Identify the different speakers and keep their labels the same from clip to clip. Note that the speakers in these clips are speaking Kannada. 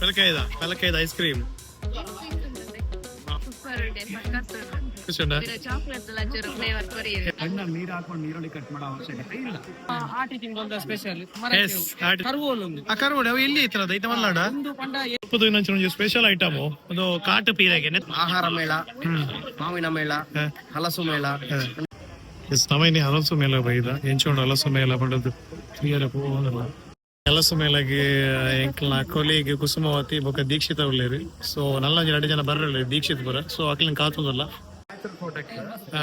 Speaker 1: ಬೆಳಕಾಯ್ದ ಬೆಳಕಾಯ್ದ ಐಸ್ ಕ್ರೀಮ್
Speaker 2: ಹಣ್ಣ ನೀರ್ ಹಾಕೊಂಡು
Speaker 3: ಸ್ಪೆಷಲ್ ಒಂದು
Speaker 4: ಐಟಮ್ ಒಂದು ಕಾಟು ಪೀರಾಗೆ
Speaker 5: ಆಹಾರ ಮೇಳ ಮಾವಿನ ಮೇಳ ಹಲಸು ಮೇಳ.
Speaker 4: ಎಸ್ ತಮೈನಿ ಹಲಸು ಮೇಳ ಬೈದ. ಎಂಚೋಂಡು ಹಲಸು ಮೇಳ ಪಡೆದು ಕ್ಲಿಯರ್ ಹೋಗಲ್ಲ ಹಲಸು ಮೇಲಾಗಿ ಎಂಕ್ಲ ಕೊಲಿಗೆ ಕುಸುಮವತಿ ಬೊಕ್ಕ ದೀಕ್ಷಿತ ಉಳ್ಳೇರಿ ಸೊ ನಲ್ಲ ಎರಡು ಜನ ಬರ್ರಲ್ಲ ದೀಕ್ಷಿತ್ ಬರ. ಸೊ ಅಕ್ಲಿನ ಕಾತುದಲ್ಲ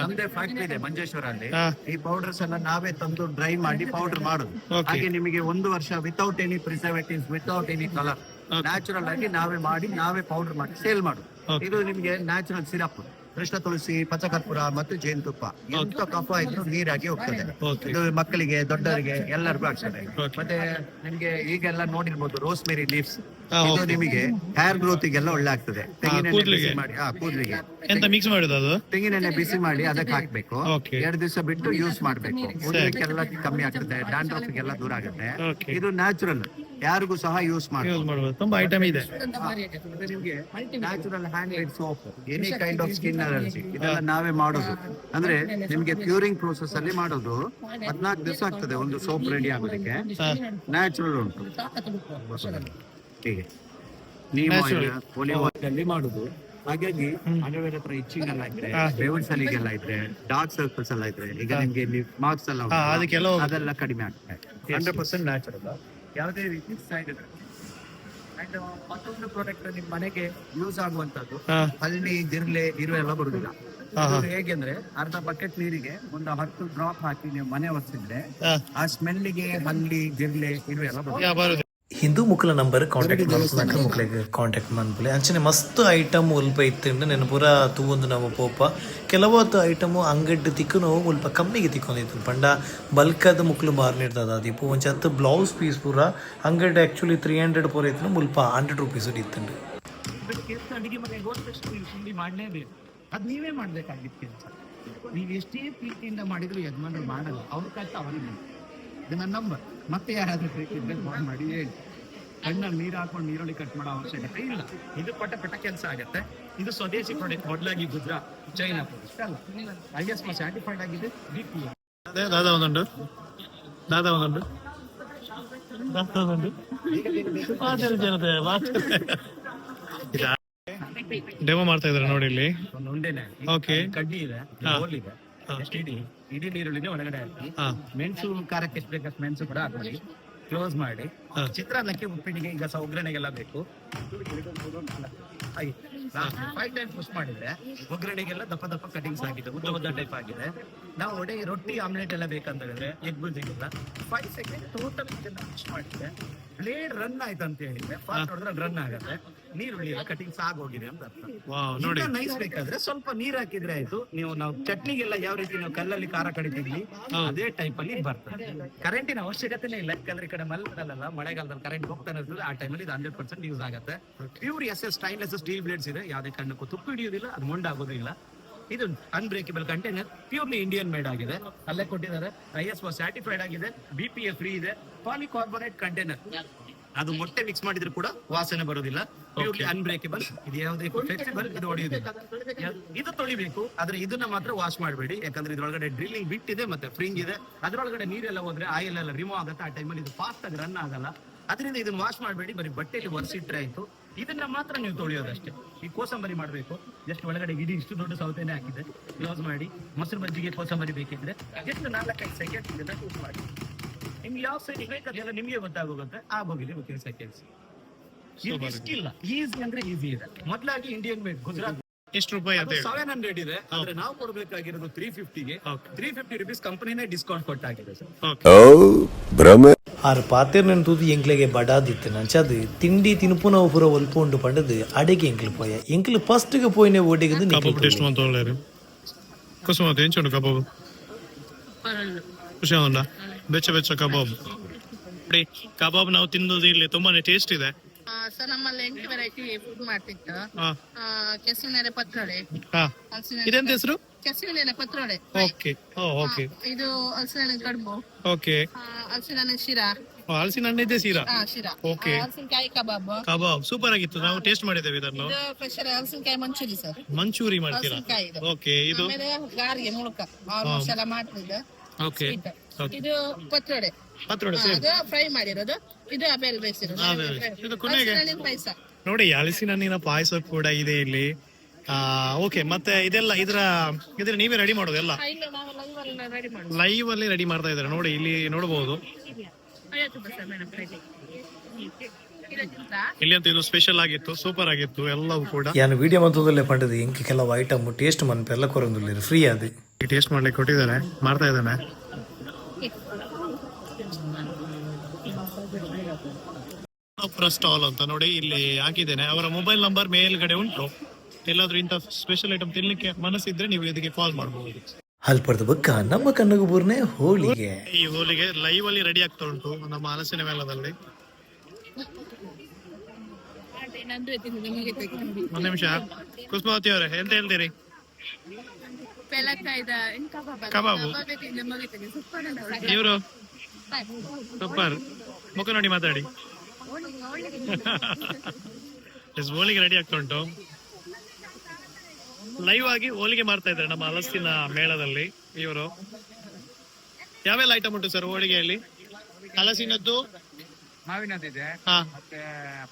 Speaker 2: ನಮ್ದೇ ಫ್ಯಾಕ್ಟ್ರಿ ಇದೆ ಮಂಜೇಶ್ವರ ಅಲ್ಲಿ ಈ ಪೌಡರ್ಸ್ ಎಲ್ಲ ನಾವೇ ತಂದು ಡ್ರೈ ಮಾಡಿ ಪೌಡರ್ ಮಾಡುದು. ಹಾಗೆ ನಿಮಗೆ ಒಂದು ವರ್ಷ without any preservatives without any colour natural ಆಗಿ ನಾವೇ ಮಾಡಿ ನಾವೇ ಪೌಡರ್ ಮಾಡಿ ಸೇಲ್ ಮಾಡುದು. ಇದು ನಿಮಗೆ ನ್ಯಾಚುರಲ್ ಸಿರಪ್ ಕೃಷ್ಣ ತುಳಸಿ ಪಚಕರ್ಪುರ ಮತ್ತು ಜೇನುತುಪ್ಪ. ಎಂತ ಕಫ ಇದ್ರು ನೀರಾಗಿ ಹೋಗ್ತದೆ. ಇದು ಮಕ್ಕಳಿಗೆ ದೊಡ್ಡವರಿಗೆ ಎಲ್ಲರಿಗೂ ಆಗ್ತದೆ. ಮತ್ತೆ ನಿಮ್ಗೆ ಈಗೆಲ್ಲ ನೋಡಿರ್ಬೋದು ರೋಸ್ಮೆರಿ ಲೀವ್ಸ್
Speaker 4: ಹಾ,
Speaker 2: ಇದು ನಿಮಗೆ ಹೇರ್ ಗ್ರೋತಿಗೆಲ್ಲ ಒಳ್ಳೆ ಆಗ್ತದೆ ತೆಂಗಿನೆಣ್ಣೆ
Speaker 4: ಕೂದ್ಲಿಗೆ?
Speaker 2: ಬಿಸಿ ಮಾಡಿ. ಹಾ ಕೂದಲಿಗೆ.
Speaker 4: ಎಂತ ಮಿಕ್ಸ್ ಮಾಡುದು ಅದು?
Speaker 2: ತೆಂಗಿನೆಣ್ಣೆ ಬಿಸಿ ಮಾಡಿ ಅದಕ್ಕೆ ಹಾಕ್ಬೇಕು. ಎರಡು ದಿವಸ ಬಿಟ್ಟು ಯೂಸ್ ಮಾಡ್ಬೇಕು. ಕೂದಲಿಗೆಲ್ಲ ಕಮ್ಮಿ ಆಗ್ತದೆ ಡ್ಯಾಂಡ್ರಫ್ ಗೆಲ್ಲ ದೂರ ಆಗುತ್ತೆ. ಇದು ನ್ಯಾಚುರಲ್ ಯಾರಿಗೂ ಸಹ ಯೂಸ್ ಮಾಡಿ
Speaker 4: ಮಾಡಬಹುದು ತುಂಬಾ ಐಟಮ್ ಇದೆ.
Speaker 2: ನಿಮಗೆ natural handmade soap any kind of skin allergy ಇದೆಲ್ಲ ನಾವೇ ಮಾಡೋದು. ಅಂದ್ರೆ ನಿಮ್ಗೆ ಕ್ಯೂರಿಂಗ್ ಪ್ರೋಸೆಸ್ ಅಲ್ಲಿ ಮಾಡೋದು. ಹದ್ನಾಲ್ಕು ದಿವಸ ಆಗ್ತದೆ ಒಂದು ಸೋಪ್ ರೆಡಿ ಆಗೋದಕ್ಕೆ. ನ್ಯಾಚುರಲ್ ಉಂಟು. ಹೀಗೆ.
Speaker 4: ನೀವು.
Speaker 2: ಒಲಿವ್ ಅಲ್ಲಿ ಮಾಡುದು. ಹಾಗಾಗಿ ಅಲೋವೆರ ಹತ್ರ ಇಚ್ಚಿಂಗ್ ಎಲ್ಲ ಇದ್ರೆ
Speaker 4: ಬೇವನ್
Speaker 2: ಸಲಿಗೆಲ್ಲ ಎಲ್ಲ ಇದ್ರೆ ಡಾರ್ಕ್ ಸರ್ಕಲ್ಸ್ ಎಲ್ಲ ಇದ್ರೆ ಈಗ ನಿಮ್ಗೆ ಮಾರ್ಕ್ಸ್ ಎಲ್ಲ ಅದೆಲ್ಲ ಕಡಿಮೆ ಆಗ್ತದೆ. ಹಂಡ್ರೆಡ್ ಪರ್ಸೆಂಟ್ ನ್ಯಾಚುರಲ್ ಯಾವುದೇ ರೀತಿ ಸೈಡ್ ಅಂಡ್ ಮತ್ತೊಂದು ಪ್ರಾಡಕ್ಟ್ ನಿಮ್ ಮನೆಗೆ ಯೂಸ್ ಆಗುವಂತದ್ದು. ಹಳ್ಳಿ ಜಿರ್ಲೆ ಇರುವೆ ಎಲ್ಲ ಬರುದಿಲ್ಲ. ಇದು ಹೇಗೆಂದ್ರೆ ಅರ್ಧ ಬಕೆಟ್ ನೀರಿಗೆ ಒಂದು ಹತ್ತು ಡ್ರಾಪ್ ಹಾಕಿ ನೀವು ಮನೆ ಒರೆಸಿದ್ರೆ. ಆ ಸ್ಮೆಲ್ಲಿಗೆ ಹಲ್ಲಿ ಜಿರ್ಲೆ ಇರುವೆ ಎಲ್ಲ
Speaker 4: ಬರುದು
Speaker 6: ಹಿಂದೂ ಮುಖಲ ನಂಬರ್ ಕಾಂಟ್ಯಾಕ್ಟ್ ಮಾಡ್ಕೊಂಡ್ರೆ ಮುಕ್ಳಿಗೆ ಕಾಂಟ್ಯಾಕ್ಟ್ ಮಾಡ್ಬಲೆ ಅಂಚನೆ ಮಸ್ತ್ ಐಟಮ್ ಉಲ್ಪ ಇತ್ತಂಡು ನೆನ ಪೂರ ತೂವೊಂದು ನಮ್ಮ ಪೋಪ. ಕೆಲವತ್ತು ಐಟಮು ಅಂಗಡಿ ತಿಕ್ಕನು ಉಲ್ಪ ಕಮ್ಮಿಗೆ ತಿಕ್ಕೊಂಡಿತ್ತು. ಪಂಡ ಬಲ್ಕದ ಮುಕ್ಲು ಮಾರ್ನಿಡ್ತದ ಅದು ಇಪ್ಪು ಒಂಚ ಹತ್ತು ಬ್ಲೌಸ್ ಪೀಸ್ ಪೂರ ಅಂಗಡಿ ಆ್ಯಕ್ಚುಲಿ ತ್ರೀ ಹಂಡ್ರೆಡ್ ಪೂರ ಇತ್ತು ಮುಲ್ಪ ಹಂಡ್ರೆಡ್ ರುಪೀಸ್ ಇತ್ತಂಡು
Speaker 3: ಅಡಿಗೆ ಮನೆಗೆ ಹೋದ ತಕ್ಷಣ ನೀವು ತಿಂಡಿ ಮಾಡಲೇಬೇಕು.
Speaker 2: ಅದ್ ನೀವೇ ಮಾಡ್ಬೇಕಾಗಿತ್ತು ಕೆಲಸ. ನೀವು ಎಷ್ಟೇ ಪ್ರೀತಿಯಿಂದ ಮಾಡಿದ್ರು ಯಜಮಾನರು ಮಾಡಲ್ಲ. ಅವ್ರ ಕಷ್ಟ ಅವರಿಗೆ ಇದು ನನ್ನ ನಂಬರ್. ಮತ್ತೆ ಯಾರಾದ್ರೂ ಬೇಕಿದ್ರೆ ಫೋನ್ ಮಾಡಿ ಹೇಳಿ. ಕಣ್ಣಲ್ಲಿ ನೀರು ಹಾಕೊಂಡು ನೀರುಳ್ಳಿ ಕಟ್ ಮಾಡೋ ಅವಶ್ಯಕತೆ ಇಲ್ಲ. ಇದು ಪಟ ಪಟ ಕೆಲಸ ಆಗತ್ತೆ. ಇದು ಸ್ವದೇಶಿ ಪ್ರಾಡಕ್ಟ್ ಮೊದಲಾಗಿ ಗುಜರಾತ್ ಚೈನಾ ಪ್ರಾಡಕ್ಟ್ ಅಲ್ಲ ಐ ಎಸ್ ಸ್ಯಾಟಿಫೈಡ್ ಆಗಿದೆ ಬಿ ಪಿ
Speaker 4: ಅದೇ ದಾದಾ ಒಂದುಂಡು ದಾದಾ ಒಂದುಂಡು ಜನತೆ ಡೆಮೋ ಮಾಡ್ತಾ ಇದಾರೆ ನೋಡಿ ಇಲ್ಲಿ.
Speaker 2: ಒಂದು ಉಂಡೆನೆ.
Speaker 4: Okay.
Speaker 2: ಕಡ್ಡಿ ಇದೆ ಇದೆ. ಇಡಿ ನೀರುಳ್ಳಿನೇ ಒಳಗಡೆ ಹಾಕಿ
Speaker 4: ಹಾ.
Speaker 2: ಮೆಣಸು ಖಾರಕ್ಕೆ ಎಷ್ಟು ಬೇಕಷ್ಟು ಮೆಣಸು ಕೂಡ ಹಾಕೊಳ್ಳಿ ಕ್ಲೋಸ್ ಮಾಡಿ.
Speaker 4: ಹಾ.
Speaker 2: ಚಿತ್ರಾನ್ನಕ್ಕೆ ಉಪ್ಪಿಟ್ಟಿಗೆ ಈಗ ಸಹ ಒಗ್ಗರಣೆಗೆಲ್ಲ ಬೇಕು ಫೈವ್ ಟೈಮ್ ಪುಷ್ ಮಾಡಿದ್ರೆ ಒಗ್ಗರಣೆಗೆಲ್ಲ ದಪ್ಪ ದಪ್ಪ ಕಟಿಂಗ್ಸ್ ಆಗಿದೆ ಉದ್ದ ಉದ್ದ ಟೈಪ್ ಆಗಿದೆ. ನಾವು ಒಡೆ ರೊಟ್ಟಿ ಆಮ್ಲೆಟ್ ಎಲ್ಲ ಬೇಕಂತ ಹೇಳಿದ್ರೆ ಎಗ್ ಬುಜ್ಜಿಗೆಲ್ಲ ಫೈವ್ ಸೆಕೆಂಡ್ ಟೋಟಲ್ ಇದನ್ನ ಪುಷ್ ಮಾಡಿದ್ರೆ ಬ್ಲೇಡ್ ರನ್ ಆಯ್ತು ಅಂತ ಹೇಳಿದ್ರೆ ಫಾಸ್ಟ್ ನೋಡಿದ್ರೆ ರನ್ ಆಗುತ್ತೆ. ನೀರುಳ್ಳಿ ಕಟಿಂಗ್ಸ್ ಆಗೋಗಿದೆ ಅಂತ ಅರ್ಥ.
Speaker 4: ನೋಡಿ.
Speaker 2: ನೈಸ್ ಬೇಕಾದ್ರೆ ಸ್ವಲ್ಪ ನೀರ್ ಹಾಕಿದ್ರೆ ಆಯ್ತು. ನೀವು ನಾವು ಚಟ್ನಿಗೆಲ್ಲ ಯಾವ ರೀತಿ ನಾವು ಕಲ್ಲಲ್ಲಿ ಖಾರ ಕಡಿತೀವಿ ಅದೇ ಟೈಪ್ ಅಲ್ಲಿ ಬರ್ತದೆ. ಕರೆಂಟಿನ ಅವಶ್ಯಕತೆನೇ ಇಲ್ಲ ಯಾಕಂದ್ರೆ ಈ ಕಡೆ ಮಲೆನಾಡಲ್ಲ ಮಳೆಗಾಲದಲ್ಲಿ ಕರೆಂಟ್ ಹೋಗ್ತಾನೆ ಇರ್ತದೆ ಆ ಟೈಮಲ್ಲಿ ಇದು ಹಂಡ್ರೆಡ್ ಪರ್ಸೆಂಟ್ ಯೂಸ್ ಆಗುತ್ತೆ. Pure S S stainless steel blades ಇದೆ ಯಾವುದೇ ಕಣ್ಣಕ್ಕೂ ತುಪ್ಪು ಹಿಡಿಯೋದಿಲ್ಲ ಅದು ಮೊಂಡಾಗೋದಿಲ್ಲ ಇದು unbreakable container purely Indian made ಆಗಿದೆ. ಅಲ್ಲೇ ಕೊಟ್ಟಿದ್ದಾರೆ ಐ ಎಸ್ ಸ್ಯಾಟಿಫೈಡ್ ಆಗಿದೆ ಬಿ ಪಿ ಎ ಫ್ರೀ ಇದೆ ಪಾಲಿಕಾರ್ಬೊನೇಟ್ ಕಂಟೈನರ್ ಅದು ಮೊಟ್ಟೆ ಮಿಕ್ಸ್ ಮಾಡಿದ್ರು ಕೂಡ ವಾಸನೆ ಬರೋದಿಲ್ಲ ಪ್ಯೂರ್ಲಿ ಅನ್ಬ್ರೇಕೇಬಲ್ ಇದು ಯಾವುದೇ ಫ್ಲೆಕ್ಸಿಬಲ್ ಇದು ಒಡೆಯುವುದಿಲ್ಲ ಇದು ತೊಳಿಬೇಕು ಆದ್ರೆ ಇದನ್ನ ಮಾತ್ರ ವಾಶ್ ಮಾಡಬೇಡಿ. ಯಾಕಂದ್ರೆ ಇದ್ರೊಳಗಡೆ ಡ್ರಿಲ್ಲಿಂಗ್ ಬಿಟ್ ಇದೆ ಮತ್ತೆ ಫ್ರಿಂಗ್ ಇದೆ. ಅದ್ರೊಳಗಡೆ ನೀರೆಲ್ಲ ಹೋದ್ರೆ ಆಯಿಲ್ ಎಲ್ಲ ರಿಮೂವ್ ಆಗುತ್ತೆ. ಆ ಟೈಮಲ್ಲಿ ಇದು ಫಾಸ್ಟ್ ಆಗಿ ರನ್ ಆಗಲ್ಲ. ಅದರಿಂದ ಇದನ್ನ ವಾಶ್ ಮಾಡಬೇಡಿ. ಬರೀ ಬಟ್ಟೆಯಲ್ಲಿ ಒರೆಸಿಟ್ರೆ ಆಯ್ತು. ಇದನ್ನ ಮಾತ್ರ ನೀವು ತೊಳೆಯೋದಷ್ಟೇ. ಈ ಕೋಸಂಬರಿ ಮಾಡಬೇಕು. ಜಸ್ಟ್ ಒಳಗಡೆ ಇಡೀ ಇಷ್ಟು ದೊಡ್ಡ ಸೌತೆನೆ ಹಾಕಿದೆ ಕ್ಲೋಸ್ ಮಾಡಿ. ಮೊಸರು ಬಜ್ಜಿಗೆ ಕೋಸಂಬರಿ ಬೇಕಿದ್ರೆ. ಜಸ್ಟ್ ನಾಲ್ಕೈದು ಸೆಕೆಂಡ್ ಇದನ್ನ ಯೂಸ್ ಮಾಡಿ. ನಿಮ್ಗೆ ಯಾವ ಸೈಡ್ ಬೇಕದೆಲ್ಲ ನಿಮ್ಗೆ ಗೊತ್ತಾಗೋಗುತ್ತೆ. ಆಗೋಗಿದೆ ಕೆಲಸ ಕೆಲಸ ಇಷ್ಟ ಇಲ್ಲ ಈಸಿ ಅಂದ್ರೆ ಈಸಿ ಇದೆ. ಮೊದಲಾಗಿ ಇಂಡಿಯನ್ ಮೇಡ್ ಗುಜರಾತ್
Speaker 4: ಎಷ್ಟು ರೂಪಾಯಿ
Speaker 2: ಸೆವೆನ್ ಹಂಡ್ರೆಡ್ ಇದೆ. ಆದ್ರೆ ನಾವು ಕೊಡ್ಬೇಕಾಗಿರೋದು ತ್ರೀ ಫಿಫ್ಟಿಗೆ. ತ್ರೀ ಫಿಫ್ಟಿ ರುಪೀಸ್ ಕಂಪನಿನೇ ಡಿಸ್ಕೌಂಟ್ ಕೊಟ್ಟಾಗಿದೆ ಸರ್.
Speaker 6: ಆರು ಪಾತೆರ್ನ ತೂದು ಎಂಕ್ಲೆಗೆ ಬಡಾದಿತ್ತು. ನಂಚದು ತಿಂಡಿ ತಿನುಪುನವು ಪೂರ ಒಲ್ಪೊಂಡು ಪಂಡದು ಅಡಿಗೆ ಎಂಕ್ಲು ಪೋಯ. ಎಂಕ್ಲು ಫಸ್ಟ್ಗೆ ಪೋಯಿನ ಓಡಿಗದು
Speaker 4: ಕುಸುಮತ್ ಎಂಚುಂಡು ಕಬಾಬ್? ಖುಷಿ ಬೆಚ್ಚ ಬೆಚ್ಚ ಕಬಾಬ್. ನೋಡಿ ಕಬಾಬ್ ನಾವು ತಿನ್ನೋದು ಇಲ್ಲಿ ತುಂಬಾನೇ ಟೇಸ್ಟ್ ಇದೆ.
Speaker 1: ಸರ್ ನಮ್ಮಲ್ಲಿ ಎಂಟು ವೆರೈಟಿ ಫುಡ್ ಮಾಡ್ತಿತ್ತು.
Speaker 4: ಹಾ.
Speaker 1: ಕೆಸುವಿನೆಲೆ ಪತ್ರೊಡೆ.
Speaker 4: ಹಾ.
Speaker 1: ಹಲಸಿನ
Speaker 4: ಇದೆಂತ ಹೆಸರು?
Speaker 1: ಕೆಸುವಿನೆಲೆ ಪತ್ರೊಡೆ.
Speaker 4: ಓಕೆ ಓ ಓಕೆ
Speaker 1: ಇದು ಹಲಸಿನ ಕಡುಬು.
Speaker 4: ಓಕೆ
Speaker 1: ಹಲಸಿನ ಶಿರಾ.
Speaker 4: ಹಲಸಿನ ಹಣ್ಣಿದೆ ಸೀರಾ
Speaker 1: ಶಿರಾ.
Speaker 4: ಓಕೆ
Speaker 1: ಹಲಸಿನಕಾಯಿ ಕಬಾಬ್.
Speaker 4: ಕಬಾಬ್ ಸೂಪರ್ ಆಗಿತ್ತು. ನಾವು ಟೇಸ್ಟ್ ಮಾಡಿದ್ದೇವೆ ಇದನ್ನು.
Speaker 1: ಇದು ಸ್ಪೆಷಲ್ ಹಲಸಿನಕಾಯಿ ಮಂಚೂರಿ ಸರ್.
Speaker 4: ಮಂಚೂರಿ ಮಾಡ್ತೀರಾ? ಓಕೆ ಇದು.
Speaker 1: ಗಾರಿಗೆ ಮುಳುಕ. ಆಲ್ಮೋಸ್ಟ್ ಎಲ್ಲ ಮಾಡ್ತಿದ್ದ.
Speaker 4: ಓಕೆ
Speaker 1: ಇದು ಪತ್ರೊಡೆ
Speaker 4: ಪತ್ರೊಡೆ ಸೇಮ್.
Speaker 1: ಅದು ಫ್ರೈ ಮಾಡಿರೋದು. ಇದು ಅಬೇಲ್ ಬೇಯಿಸಿರೋದು.
Speaker 4: ಅಬೇಲ್. ಇದು ಕೊನೆಗೆ?
Speaker 1: ಹಲಸಿನ ಪಾಯಸ.
Speaker 4: ನೋಡಿ ಹಲಸಿನ ಹಣ್ಣಿನ ಪಾಯಸ ಕೂಡ ಇದೆ ಇಲ್ಲಿ. ಆ ಓಕೆ ಮತ್ತೆ ಇದೆಲ್ಲ ಇದರ ಇದ್ರ ನೀವೇ ರೆಡಿ ಮಾಡೋದು ಎಲ್ಲ?
Speaker 1: ಇಲ್ಲ ನಾವು ಲೈವ್ ಅಲ್ಲಿ ರೆಡಿ ಮಾಡೋದು.
Speaker 4: ಲೈವ್ ಅಲ್ಲಿ ರೆಡಿ ಮಾಡ್ತಾ ಇದ್ದಾರೆ. ನೋಡಿ ಇಲ್ಲಿ ನೋಡಬಹುದು
Speaker 1: ಐವತ್ತು ಮೇಡಮ್ ಇದಕ್ಕಿಂತ
Speaker 4: ಇಲ್ಲಿ ಅಂತ ಇದು ಸ್ಪೆಷಲ್ ಆಗಿತ್ತು ಸೂಪರ್ ಆಗಿತ್ತು ಎಲ್ಲವೂ ಕೂಡ.
Speaker 6: ಯಾನು ವಿಡಿಯೋ ಮಂತದಲ್ಲೇ ಪಂಡದು ಇಂಕ ಕೆಲವು ಐಟಮ್ ಟೇಸ್ಟ್ ಮನ್ಪು ಎಲ್ಲ ಕೊರೊಂದುಲ್ಲೇರು ಫ್ರೀ ಅದು
Speaker 4: ಟೇಸ್ಟ್ ಮಾಡ್ಲಿಕ್ಕೆ ಕೊಟ್ಟಿದ್ದಾರೆ ಮಾಡ್ತಾ ಇದ್ದಾನೆ. ಸ್ಟಾಲ್ ಅಂತ ನೋಡಿ ಇಲ್ಲಿ ಹಾಕಿದ್ದೇನೆ. ಅವರ ಮೊಬೈಲ್ ನಂಬರ್ ಮೇಲ್ಗಡೆ ಉಂಟು. ಎಲ್ಲಾದ್ರೂ ಇಂಥ ಸ್ಪೆಷಲ್ ಐಟಮ್ ತಿನ್ಲಿಕ್ಕೆ ಮನಸ್ಸಿದ್ರೆ ನೀವು ಇದಕ್ಕೆ ಕಾಲ್ ಮಾಡಬಹುದು
Speaker 6: ಅಲ್ಪಡ್ದ ಬಕ್ಕ ನಮ್ಮ ಕನ್ನಗುಬೂರ್ನೆ ಹೋಳಿಗೆ.
Speaker 4: ಈ ಹೋಳಿಗೆ ಲೈವ್ ಅಲ್ಲಿ ರೆಡಿ ಆಗ್ತಾ ಉಂಟು ನಮ್ಮ ಹಲಸಿನ ಮೇಳದಲ್ಲಿ. ಒಂದ್ ನಿಮಿಷ. ಕುಸ್ಮಾವತಿ ಅವರೇ ಎಂತ ಹೇಳ್ತೀರಿ?
Speaker 1: ಕಬಾಬ್
Speaker 4: ಇವರು? ಸೂಪರ್. ಮುಖ ನೋಡಿ ಮಾತಾಡಿ. ಎಸ್ ಹೋಳಿಗೆ ರೆಡಿ ಆಗ್ತಾ ಉಂಟು? ಲೈವ್ ಆಗಿ ಹೋಳಿಗೆ ಮಾಡ್ತಾ ಇದ್ದಾರೆ ನಮ್ಮ ಹಲಸಿನ ಮೇಳದಲ್ಲಿ ಇವರು. ಯಾವೆಲ್ಲ ಐಟಮ್ ಉಂಟು ಸರ್ ಹೋಳಿಗೆಯಲ್ಲಿ ಹಲಸಿನದ್ದು
Speaker 2: ಮಾವಿನ
Speaker 4: ಇದೆ
Speaker 2: ಮತ್ತೆ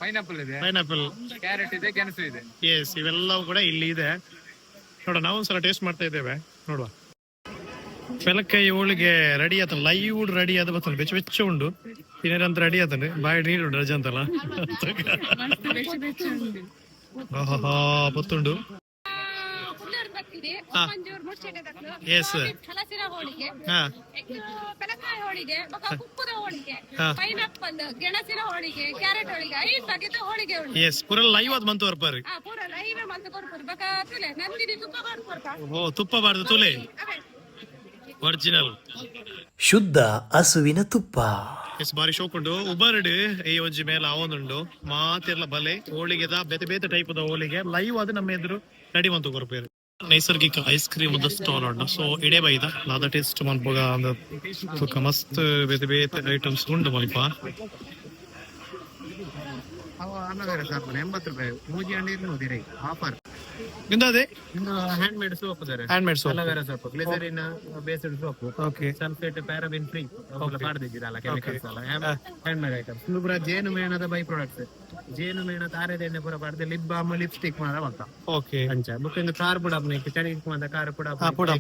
Speaker 2: ಪೈನಾಪಲ್ ಇದೆ.
Speaker 4: ಪೈನಾಪಲ್
Speaker 2: ಕ್ಯಾರೆಟ್ ಇದೆ ಗೆಣಸು ಇದೆ.
Speaker 4: ಎಸ್ ಇವೆಲ್ಲವೂ ಕೂಡ ಇಲ್ಲಿ ಇದೆ. ನೋಡ ನಾವು ಒಂದ್ಸಲ ಟೇಸ್ಟ್ ಮಾಡ್ತಾ ಇದ್ದೇವೆ. ನೋಡುವ. ಬೆಲಕಾಯಿ ಹೋಳಿಗೆ ರೆಡಿ ಆತ ಲೈವ್ ರೆಡಿ ಆದ ಬರ್ತದೆ ಬೆಚ್ಚ ಬೆಚ್ಚ ಉಂಡು. ಇನ್ನೇನಂತ ರೆಡಿ ಆತನೆ ಬಾಯಿ ನೀರು ರಜ ಅಂತಲ್ಲ. ಬತ್ತುಂಡು. ಎಸ್
Speaker 7: ಹಲಸಿನ ಹೋಳಿಗೆ ಹೋಳಿಗೆ ಬೊಕ ಕುಕ್ಕುದ ಹೋಳಿಗೆ
Speaker 4: ಹಾ.
Speaker 7: ಪೈನಾಪಲ್ ಗೆಣಸಿನ ಹೋಳಿಗೆ ಕ್ಯಾರೆಟ್ ಹೋಳಿಗೆ ಐದು ಬಗೆದ ಹೋಳಿಗೆ ಉಂಟು
Speaker 4: ಎಸ್ ಪೂರ ಲೈವ್ ಆದ್ ಬಂತು ಬರ್ಪಾರಿ
Speaker 7: ಆ ಪೂರ ಲೈವ್ ಮಂತ್ ಕೊಡ್ಬೋದು ಬೊಕ ತುಲೆ? ನಂದಿನಿ ತುಪ್ಪ
Speaker 4: ಓ ತುಪ್ಪ ಬಾರ್ದು ತುಲೆ? ಒರಿಜಿನಲ್
Speaker 6: ಶುದ್ಧ ಹಸುವಿನ ತುಪ್ಪ.
Speaker 4: ಎಸ್ ಬಾರಿ ಶೋಕುಂಡು ಉಬರ್ಡ್ ಈ ಒಂಜಿ ಮೇಲೆ ಅವನುಂಡು ಮಾತಿರ್ಲ ಬಲೆ ಹೋಳಿಗೆದ ಬೇತೆ ಬೇತೆ ಟೈಪ್ ದ ಹೋಳಿಗೆ. ಲೈವ್ ಅದು ನಮ್ಮ ಎದುರು ರೆಡಿ ಮಂತು ಕೊರ್ಪೇರು ನೈಸರ್ಗಿಕ ಐಸ್ ಕ್ರೀಮ್ ಸ್ಟಾಲ್ ಉಂಡು ಸೊ ಇಡೇ ಬೈದ. ಲಾದ ಟೇಸ್ಟ್ ಮನ್ಪೋಗ ಅಂದ ಮಸ್ತ್ ಬೇತೆ ಬೇತೆ ಐಟಮ್ಸ್ ಉಂಡು ಮಲ್ಪ.
Speaker 5: ಎಂಬತ್ತು ರೂಪಾಯಿ. ಮೂಜಿ ಹಣ್ಣು ಇರ್ನೂರು ಆಫರ್ ಹ್ಯಾಂಡ್ ಮೇಡ್ ಸೋಪ್ ಇದಾರೆ
Speaker 4: handmade soap
Speaker 5: aloe vera soap glycerin based soap
Speaker 4: okay
Speaker 5: sulphate paraben free chemicals handmade ಪೂರ ಜೇನು ಮೇಣದ ಬೈ ಪ್ರಾಡಕ್ಟ್ಸ್ ಜೇನು ಮೇಣ ತಾರೆದ ಎಣ್ಣೆ ಪೂರ ಪಡೆದ ಲಿಪ್ ಬಾಮ್ ಲಿಪ್ಸ್ಟಿಕ್ ಮಾಡ ಬಂತ.
Speaker 4: ಓಕೆ
Speaker 5: ಅಂಚ. ಕಾರ್ ಪುಡ ಮಾದ ಕಾರ್ ಪುಡ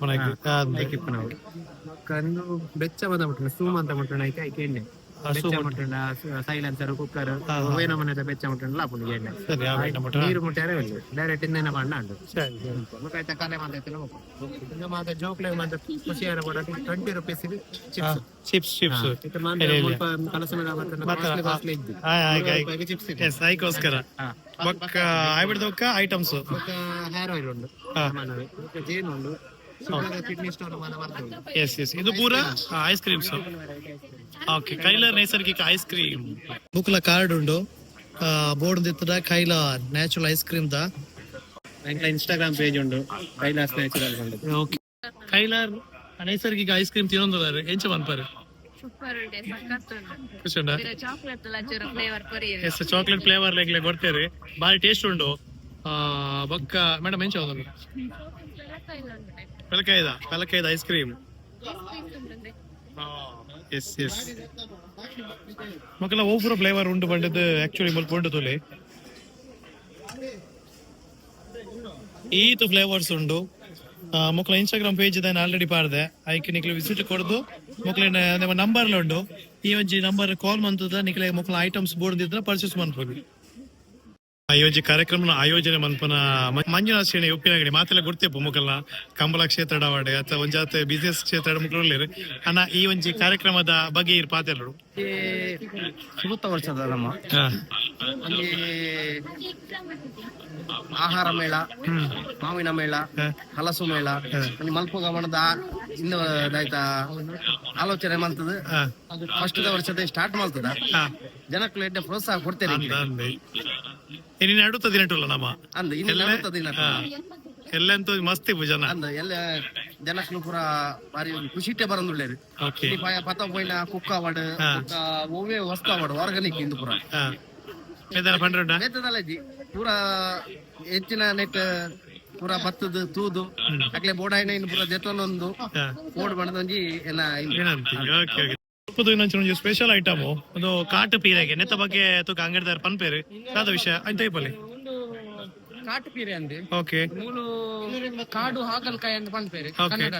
Speaker 4: ಪುಡ
Speaker 5: ಕಂದು ಬೆಚ್ಚ ಬಂದ ಮುಟ್ಟಣ ಸೂಮ್ ಅಂತ ಮುಟ್ಟಣ ಐಕೆ ಎಣ್ಣೆ. ಬೆಚ್ಚ ಮುಟ್ಟಣ ಸೈಲೆನ್ಸರ್ ಕುಕ್ಕರ್ ಓವೇನ ಮನೆದ ಬೆಚ್ಚ ಮುಟ್ಟಣ ಲಾಪುಂಡು ಎಣ್ಣೆ
Speaker 4: ಸರಿ ಆ item ಉಂಟು.
Speaker 5: ನೀರು ಮುಟ್ಟಾರೆ ಒಳ್ಳೆ ಡೈರೆಕ್ಟ್ ಇಂದ ಮಾಡ ಅಂಡು
Speaker 4: ಸರಿ ಸರಿ.
Speaker 5: ಮುಖಾಯ್ತ ಕಲೆ ಮಾತಾಡ್ತಿಲ್ಲ ಈಗ ಮಾತ ಜೋಕ್ಲೆ ಮಾತ ಖುಷಿಯಾರ ಕೂಡ ಟ್ವೆಂಟಿ ರುಪೀಸ್
Speaker 4: ಹಾ,
Speaker 5: ಚಿಪ್ಸ್
Speaker 4: ಚಿಪ್ಸ್ ಚಿಪ್ಸ್
Speaker 5: ಇದು ಮಾಂತ ಸ್ವಲ್ಪ ಕಲಸ ಮೇಲೆ ಕಾಸ್ಟ್ಲಿ ಕಾಸ್ಟ್ಲಿ ಇದ್ದು ಚಿಪ್ಸ್ ಇದೆ
Speaker 4: ಎಸ್ ಐಕೋಸ್ಕರ
Speaker 5: ಹಾ.
Speaker 4: ಬೊಕ್ಕ ಆಯ್ಬಿಡ್ದಕ್ಕ ಐಟಮ್ಸ್
Speaker 5: ಹೇರ್ ಆಯಿಲ್ ಉಂಟು
Speaker 4: ಹಾ.
Speaker 5: ಸಾಮಾನವೇ. ಮತ್ತೆ ಜೇನು ಉಂಟು ಕಿಡ್ನಿ ಸ್ಟೋನ್
Speaker 4: ಎಸ್ ಎಸ್ ಇದು ಪೂರ ಐಸ್ ಕ್ರೀಮ್ ಸರ್ ಓಕೆ ಕೈಲ ನೈಸರ್ಗಿಕ ಐಸ್ ಕ್ರೀಮ್ ಬುಕ್ಲ ಕಾರ್ಡ್ ಉಂಡು ಬೋರ್ಡ್ ದಿತ್ತದ ಕೈಲ ನ್ಯಾಚುರಲ್ ಐಸ್ ಕ್ರೀಮ್ ದ.
Speaker 5: ಇನ್ಸ್ಟಾಗ್ರಾಮ್ ಪೇಜ್ ಉಂಡು ಕೈಲಾಸ್ ನ್ಯಾಚುರಲ್
Speaker 4: ಓಕೆ ಕೈಲಾರ್ ನೈಸರ್ಗಿಕ ಐಸ್ ಕ್ರೀಮ್ ತಿನ್ನೊಂದದಾರೆ ಎಂಚ ಬಂದ್ಪಾರೆ
Speaker 1: ಚಾಕ್ಲೇಟ್ ಫ್ಲೇವರ್ ಕೊರಿಯರ್.
Speaker 4: ಎಸ್ ಚಾಕ್ಲೇಟ್ ಫ್ಲೇವರ್ ಲೆಗ್ಲೆ ಕೊಡ್ತೇವೆ ಬಾರಿ ಟೇಸ್ಟ್ ಉಂಡು ಬೊಕ್ಕ, ಮೇಡಮ್ ಎಂಚ ಒಂದು ಪೆಲಕಾಯ್ದ ಪೆಲಕಾಯ್ದ ಐಸ್ ಕ್ರೀಮ್. Yes yes. ಮಕ್ಕಳ ಓಪುರ ಫ್ಲೇವರ್ ಉಂಡು ಬಂಡದ್ದು ಆಕ್ಚುಲಿ ಮುಲ್ಪ ಉಂಟು ತೊಲೆ. ಈತು ಫ್ಲೇವರ್ಸ್ ಉಂಡು. ಮಕ್ಕಳ ಇನ್ಸ್ಟಾಗ್ರಾಮ್ ಪೇಜ್ ಇದೆ ಆಲ್ರೆಡಿ ಪಾಡ್ದೆ. ಐಕೆ ನಿಕ್ಲೆ ವಿಸಿಟ್ ಕೊಡ್ದು. ಮಕ್ಕಳ ನಂಬರ್ ಉಂಡು. ಈ ಒಂಜಿ ನಂಬರ್ ಕಾಲ್ ಮಂತದ ನಿಕ್ಲೆ ಮಕ್ಕಳ ಐಟಮ್ಸ್ ಬೋರ್ಡ್ ಪರ್ಚೇಸ್ ಮಾಡ್ಬೋದು ಒಂಜಿ ಕಾರ್ಯಕ್ರಮ ಆಯೋಜನೆ ಮನ್ಪನ ಮಂಜುನಾಥ ಶ್ರೇಣಿ ಉಪ್ಪಿನಗಡಿ. ಮಾತೆಲ್ಲ ಗುರ್ತಿಪ್ಪ ಮುಕಲ್ನ ಕಂಬಳ ಕ್ಷೇತ್ರ ಡವಾಡೆ ಅಥವಾ ಒಂಜಾತ ಬಿಸಿನೆಸ್ ಕ್ಷೇತ್ರ ಮುಕ್ಳಿರು ಅನ್ನ ಈ ಒಂಜಿ ಕಾರ್ಯಕ್ರಮದ ಬಗ್ಗೆ ಇರ್ ಪಾತೆಲ್ಲರು
Speaker 5: ಸುತ್ತ ವರ್ಷದ ನಮ್ಮ. ಆಹಾರ ಮೇಳ ಮಾವಿನ ಮೇಳ ಹಲಸು ಮೇಳ ಮಲ್ಪ ಗಮನದ ಇನ್ನೂ ದಾಯ್ತ ಆಲೋಚನೆ ಮಾಡ್ತದ. ಫಸ್ಟ್ ವರ್ಷದ ಸ್ಟಾರ್ಟ್ ಮಾಡ್ತದ. ಜನಕ್ಕೆ ಪ್ರೋತ್ಸಾಹ ಕೊಡ್ತೇನೆ
Speaker 4: ಇನ್ನು ನಡುತ್ತ ದಿನಟುಲ್ಲ ನಮ್ಮ.
Speaker 5: ಅಂದ
Speaker 4: ಎಲ್ಲಂತೂ ಮಸ್ತಿ ಇಪ್ಪು ಜನ.
Speaker 5: ಅಂದ ಎಲ್ಲ ಜನಕ್ಕೂ ಪೂರ ಬಾರಿ ಖುಷಿಟ್ಟೆ ಬರಂದುಳ್ಳೇರು
Speaker 4: ಓಕೆ
Speaker 5: ಪತ್ತ ಪೋಯಿನ ಕುಕ್ಕ ಅವಾರ್ಡ್
Speaker 4: ಹಾ.
Speaker 5: ವಸ್ತು ಅವಾರ್ಡ್ ಆರ್ಗಾನಿಕ್ ಇಂದು ಪೂರ.
Speaker 4: ಹಾ. ಬೇದಾರ
Speaker 5: ಇಜ್ಜಿ ಪೂರ ಹೆಚ್ಚಿನ ನೆಟ್ ಪೂರ ಭತ್ತದ ತೂದು. ಅಕ್ಲೆ ಬೋಡಾಯಿನ ಇನ್ನು ಪೂರ
Speaker 4: ಹಾ.
Speaker 5: ಬೋರ್ಡ್ ಬಣ್ಣದೊಂಜಿ ಎಲ್ಲ ಇಂದು.
Speaker 4: ಏನಂತಿ ಓಕೆ ಓಕೆ ಇನ್ನೊಂಚೂರು ಒಂಜಿ ಸ್ಪೆಷಲ್ ಐಟಮ್ ಒಂದು ಕಾಟು ಪೀರೆಗೆ ನೆತ್ತ ಬಗ್ಗೆ ತೂಕ ಅಂಗಡಿದಾರ ಪನ್ಪೇರು ದಾದ ವಿಷಯ. ಅಂತ
Speaker 8: ಒಂದು ಕಾಟು ಪೀರೆ ಅಂದ್ರೆ
Speaker 4: ಓಕೆ
Speaker 8: ಮೂಲು ಕಾಡು ಹಾಗಲ್ಕಾಯಿ ಅಂತ ಪನ್
Speaker 4: ಓಕೆ
Speaker 8: ಕನ್ನಡ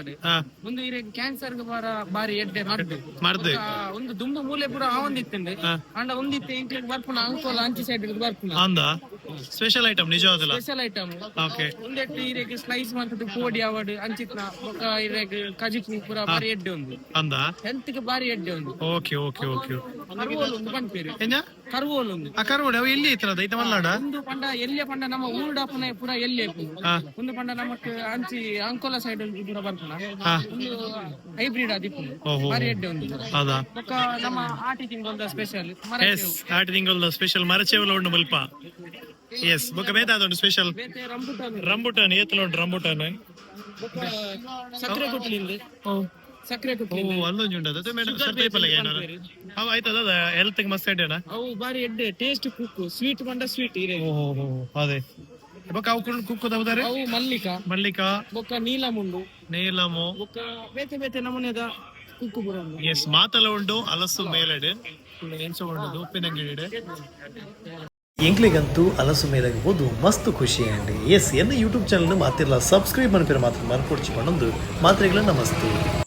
Speaker 8: ಒಂದು ಇರೆ ಕ್ಯಾನ್ಸರ್ ಬಾರ ಬಾರಿ ಎಡ್ಡೆ ಮರ್ದು. ಆ, ಒಂದು ದುಂಬು ಮೂಲೆ ಪೂರ ಆ
Speaker 4: ಹಾ.
Speaker 8: ಅಂಡ ಒಂದಿತ್ತೆ ಇಂಕ್ಲಿಗೆ ಬರ್ಪುನ ಅಂಕೋಲ ಅಂಚಿ ಸೈಡ್ ಬರ್ಪುನ.
Speaker 4: ಅಂದ. ಸ್ಪೆಷಲ್ ಐಟಮ್ ನಿಜವಾದಲ್ಲ
Speaker 8: ಸ್ಪೆಷಲ್ ಐಟಮ್
Speaker 4: ಓಕೆ
Speaker 8: ಒಂದೆಟ್ಟು ಇರೆಗೆ ಸ್ಲೈಸ್ ಮಾಡ್ತದೆ ಕೋಡಿ ಅವಡ್ ಅಂಚಿತ್ನ ಬೊಕ ಇರೆಗ್ ಕಜಿಪು ಪೂರ ಬಾರಿ ಎಡ್ಡೆ ಒಂದು.
Speaker 4: ಅಂದ?
Speaker 8: ಹೆಲ್ತ್ಗೆ ಬಾರಿ ಎಡ್ಡೆ ಒಂದು.
Speaker 4: ಓಕೆ ಓಕೆ ಓಕೆ
Speaker 8: ಕರ್ವೋಲ್ ಒಂದು ಪಂಡ್ಪೇರೆ
Speaker 4: ಎಂಜ
Speaker 8: ಕರ್ವೋಲ್ ಒಂದು.
Speaker 4: ಆ ಕರ್ವೋಲ್ ಅವು ಎಲ್ಲಿ ಇತ್ತದ ಐತ ಮಲ್ನಾಡ?
Speaker 8: ಒಂದು ಪಂಡ ಎಲ್ಲಿಯ ಪಂಡ? ನಮ್ಮ ಊರ್ಡಪ್ಪನ ಪೂರ ಎಲ್ಲಿ. ಒಂದು ಪಂಡ ನಮಕ್ ಅಂಚಿ ಅಂಕೋಲ ಸೈಡ್ ಪೂರ ಬರ್ಪುನ
Speaker 4: ಹಾ.
Speaker 8: ಒಂದು ಹೈಬ್ರಿಡ್
Speaker 4: ಅದಿಪ್ಪು.
Speaker 8: ಬಾರಿ ಎಡ್ಡೆ ಒಂದು.
Speaker 4: ಅದ
Speaker 8: ಬೊಕ ನಮ್ಮ ಆಟಿ ತಿಂಗಳ ಸ್ಪೆಷಲ್
Speaker 4: ಎಸ್ ಆಟಿ ಸ್ಪೆಷಲ್ ಮರಚೇವಲ ಉಂಡು ಮುಲ್ಪ. ಎಸ್ ಬೊಕ್ಕ ಬೇತಾದ ಅದೊಂದು ಸ್ಪೆಷಲ್
Speaker 8: ಬೇತೆ ರಂಬುಟಾನ್
Speaker 4: ಏತಲ ಉಂಟು ರಂಬುಟಾನ್
Speaker 8: ಸಕ್ಕರೆ ಕೊಟ್ಲಿಂದ ಸಕ್ಕರೆ
Speaker 4: ಓ
Speaker 8: ಕೊಟ್ಲಿಂದ
Speaker 4: ಅಲ್ಲೊಂದು ಉಂಟು ಅದು ಮೇಡಮ್ ಸರ್ ಟೈಪಲ್ಲ ಏನಾರ ಅವು ಆಯ್ತದ ಅದ ಹೆಲ್ತ್ ಮಸ್ತ್
Speaker 8: ಅವು ಬಾರಿ ಎಡ್ಡೆ ಟೇಸ್ಟ್ ಕುಕ್ಕು ಸ್ವೀಟ್ ಪಂಡ ಸ್ವೀಟ್
Speaker 4: ಅದೇ ಬೊಕ್ಕ ಅವು ಕುಲ್ ಕುಕ್ಕುದವುದಾರೆ
Speaker 8: ಅವು ಮಲ್ಲಿಕ
Speaker 4: ಮಲ್ಲಿಕಾ
Speaker 8: ಬೊಕ್ಕ ನೀಲಮುಂಡು
Speaker 4: ನೀಲಮು
Speaker 8: ಬೊಕ್ಕ ಬೇತೆ ಬೇತೆ ನಮೂನೆದ ಕುಕ್ಕು ಪೂರ ಉಂಡು.
Speaker 4: ಎಸ್ ಮಾತಲ ಉಂಡು ಹಲಸು ಮೇಲೆಡೆ ಎನ್ಸ ಉಂಡು ಉಪ್ಪಿನಂಗಡಿ
Speaker 6: ಎಂಕ್ಲಿಗಂತೂ ಅಲಸು ಮೇಲಾಗಿ ಓದು ಮಸ್ತ್ ಖುಷಿ ಅಂಡಿ. ಎಸ್, ಎನ್ನ ಯೂಟ್ಯೂಬ್ ಚಾನಲ್ ಮಾತಿಲ್ಲ ಸಬ್ಸ್ಕ್ರೈಬ್ ಮನ್ಪಿರ ಮಾತ್ರ ಮರ್ಕೊಡ್ಚಿ ಪಣ್ಣೊಂದು ಮಾತ್ರೆಗಳ ನಮಸ್ತೆ